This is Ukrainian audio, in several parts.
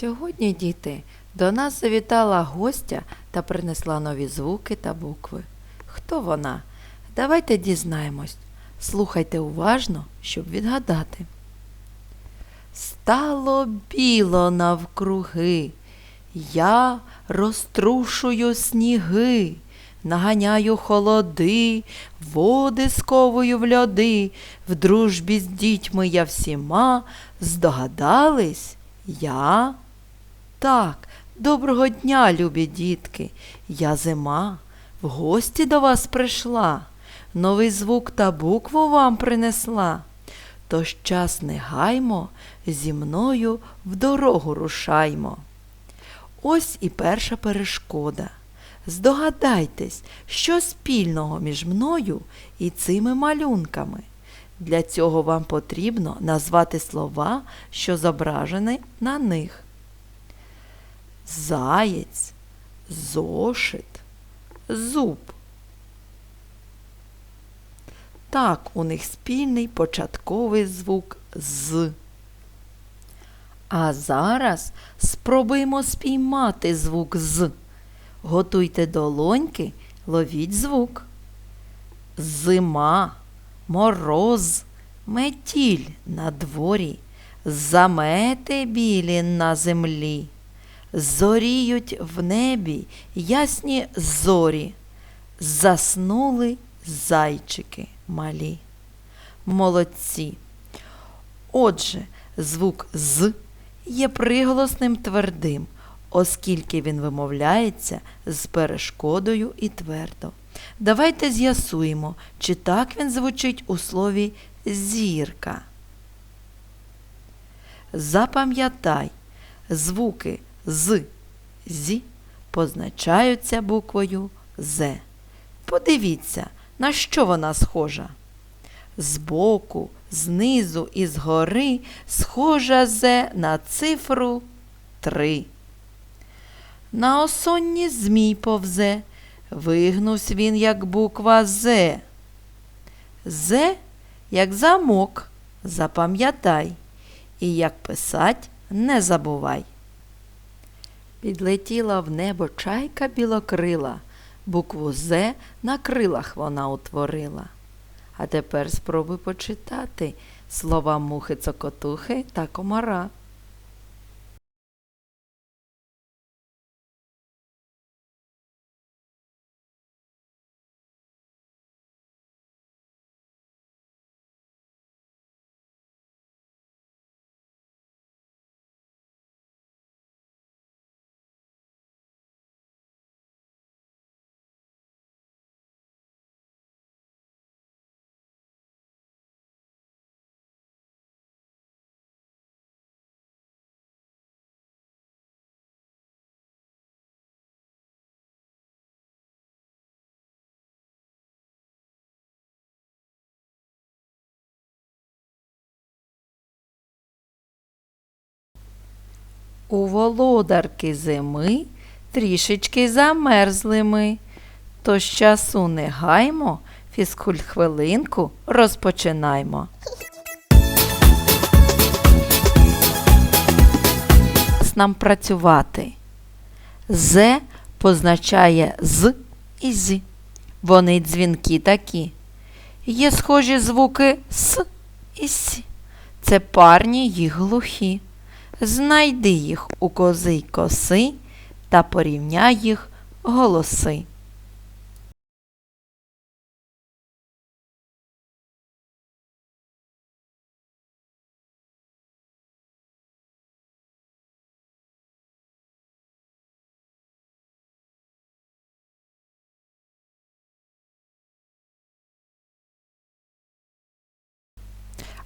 Сьогодні, діти, до нас завітала гостя та принесла нові звуки та букви. Хто вона? Давайте дізнаємось. Слухайте уважно, щоб відгадати. Стало біло навкруги, я розтрушую сніги, наганяю холоди, води сковую в льоди, в дружбі з дітьми я всіма, здогадались я? Так, доброго дня, любі дітки, я зима, в гості до вас прийшла, новий звук та букву вам принесла. Тож час не гаймо, зі мною в дорогу рушаймо. Ось і перша перешкода. Здогадайтесь, що спільного між мною і цими малюнками. Для цього вам потрібно назвати слова, що зображені на них. Заєць, зошит, зуб. Так, у них спільний початковий звук з. А зараз спробуємо спіймати звук з. Готуйте долоньки, ловіть звук. Зима, мороз, метіль на дворі, замети білі на землі. Зоріють в небі ясні зорі, заснули зайчики малі. Молодці. Отже, звук з є приголосним твердим, оскільки він вимовляється з перешкодою і твердо. Давайте з'ясуємо, чи так він звучить у слові зірка. Запам'ятай, звуки з, зі позначаються буквою З. Подивіться, на що вона схожа. Збоку, знизу і згори схожа З на цифру 3. На осонні змій повзе, вигнувся він, як буква З. З, як замок, запам'ятай, і як писать не забувай. Підлетіла в небо чайка білокрила, букву З на крилах вона утворила. А тепер спробуй почитати слова мухи цокотухи та комара. У володарки зими трішечки замерзли ми. Тож часу не гаймо, фізкульт хвилинку розпочинаймо. З нам працювати. З позначає з і з. Вони дзвінки такі. Є схожі звуки с і с. Це парні їх глухі. Знайди їх у кози й коси та порівняй їх голоси.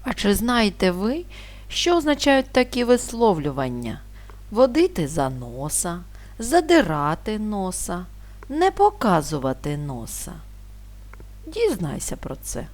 А чи знаєте ви, що означають такі висловлювання? Водити за носа, задирати носа, не показувати носа. Дізнайся про це.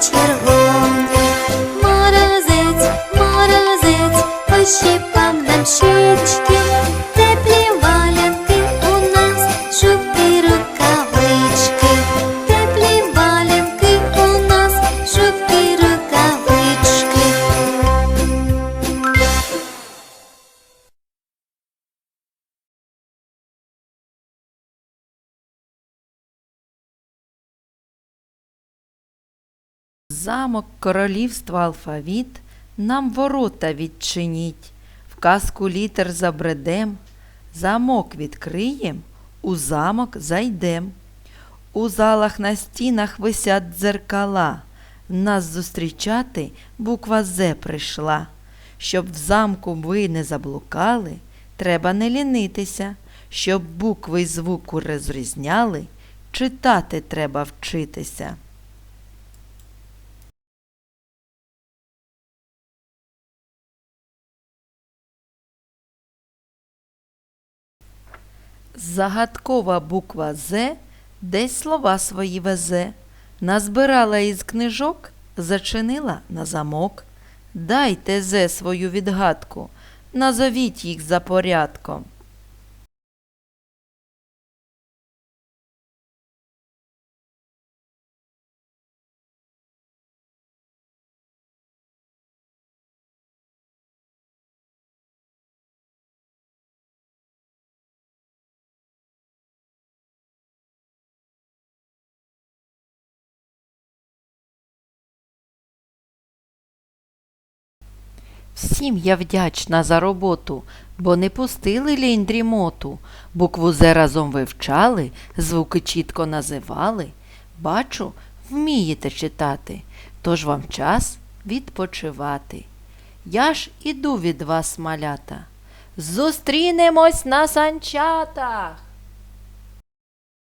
chance. Замок королівства алфавіт нам ворота відчиніть, в казку літер забредем, замок відкриєм, у замок зайдем. У залах на стінах висять дзеркала, нас зустрічати буква З прийшла. Щоб в замку ви не заблукали, треба не лінитися, щоб букви й звуку розрізняли, читати треба вчитися. Загадкова буква З десь слова свої везе, назбирала із книжок, зачинила на замок. Дайте Зе свою відгадку, назовіть їх за порядком. Всім я вдячна за роботу, бо не пустили лінь дрімоту. Букву З разом вивчали, звуки чітко називали. Бачу, вмієте читати, тож вам час відпочивати. Я ж іду від вас, малята. Зустрінемось на санчатах.